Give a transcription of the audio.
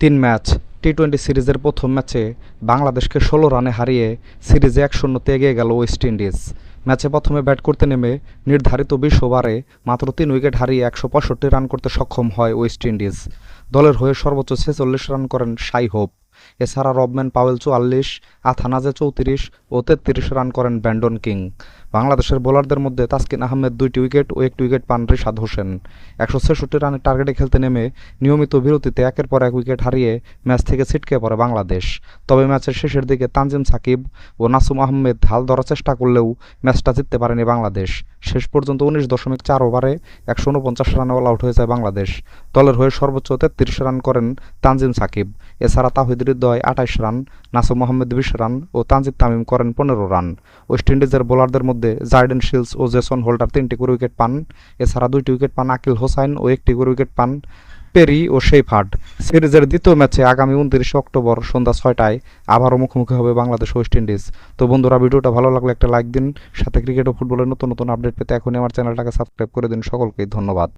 তিন match T twenty সিরিজের প্রথম ম্যাচে বাংলাদেশকে ষোলো রানে হারিয়ে সিরিজে এক শূন্যতে এগিয়ে গেল ওয়েস্ট ইন্ডিজ। ম্যাচে প্রথমে ব্যাট করতে নেমে নির্ধারিত বিশ ওভারে মাত্র তিন উইকেট হারিয়ে একশো পঁয়ষট্টি রান করতে সক্ষম হয় ওয়েস্ট ইন্ডিজ। দলের হয়ে সর্বোচ্চ ছেচল্লিশ রান করেন সাই হোপ এছাড়া রবম্যান পাওয়েল চুয়াল্লিশ, আথানাজে চৌত্রিশ ও তেত্রিশ রান করেন ব্যান্ডন কিং। বাংলাদেশের বোলারদের মধ্যে তাসকিন আহমেদ দুইটি উইকেট ও একটি উইকেট পান রিশাদ হোসেন। একশো ছেষট্টি রানের টার্গেটে খেলতে নেমে নিয়মিত বিরতিতে একের পর এক উইকেট হারিয়ে ম্যাচ থেকে ছিটকে পড়ে বাংলাদেশ। তবে ম্যাচের শেষের দিকে তানজিম সাকিব ও নাসুম আহমেদ হাল ধরার চেষ্টা করলেও ম্যাচটা জিততে পারেনি বাংলাদেশ। শেষ পর্যন্ত উনিশ দশমিক চার ওভারে একশো উনপঞ্চাশ রানে অল আউট হয়ে যায় বাংলাদেশ। দলের হয়ে সর্বোচ্চ তেত্রিশ রান করেন তানজিম সাকিব। এছাড়া তাহিদ হৃদয় আঠাইশ রান নাসু মোহাম্মদ বিশ রান ও তানজিব তামিম করেন পনেরো রান। ওয়েস্ট ইন্ডিজের বোলারদের মধ্যে জার্ডেন শিলস ও জেসন হোল্ডার তিনটি করে উইকেট পান। এছাড়া দুইটি উইকেট পান আকিল হোসাইন ও একটি করে উইকেট পান পেরি ও শেফার্ড। সিরিজের দ্বিতীয় ম্যাচে আগামী উনত্রিশে অক্টোবর সন্ধ্যা ছয়টায় আবারও মুখোমুখি হবে বাংলাদেশ ওয়েস্ট ইন্ডিজ। তো বন্ধুরা, ভিডিওটা ভালো লাগলে একটা লাইক দিন, সাথে ক্রিকেট ও ফুটবলের নতুন নতুন আপডেট পেতে এখনই আমার চ্যানেলটাকে সাবস্ক্রাইব করে দিন। সকলকে ধন্যবাদ।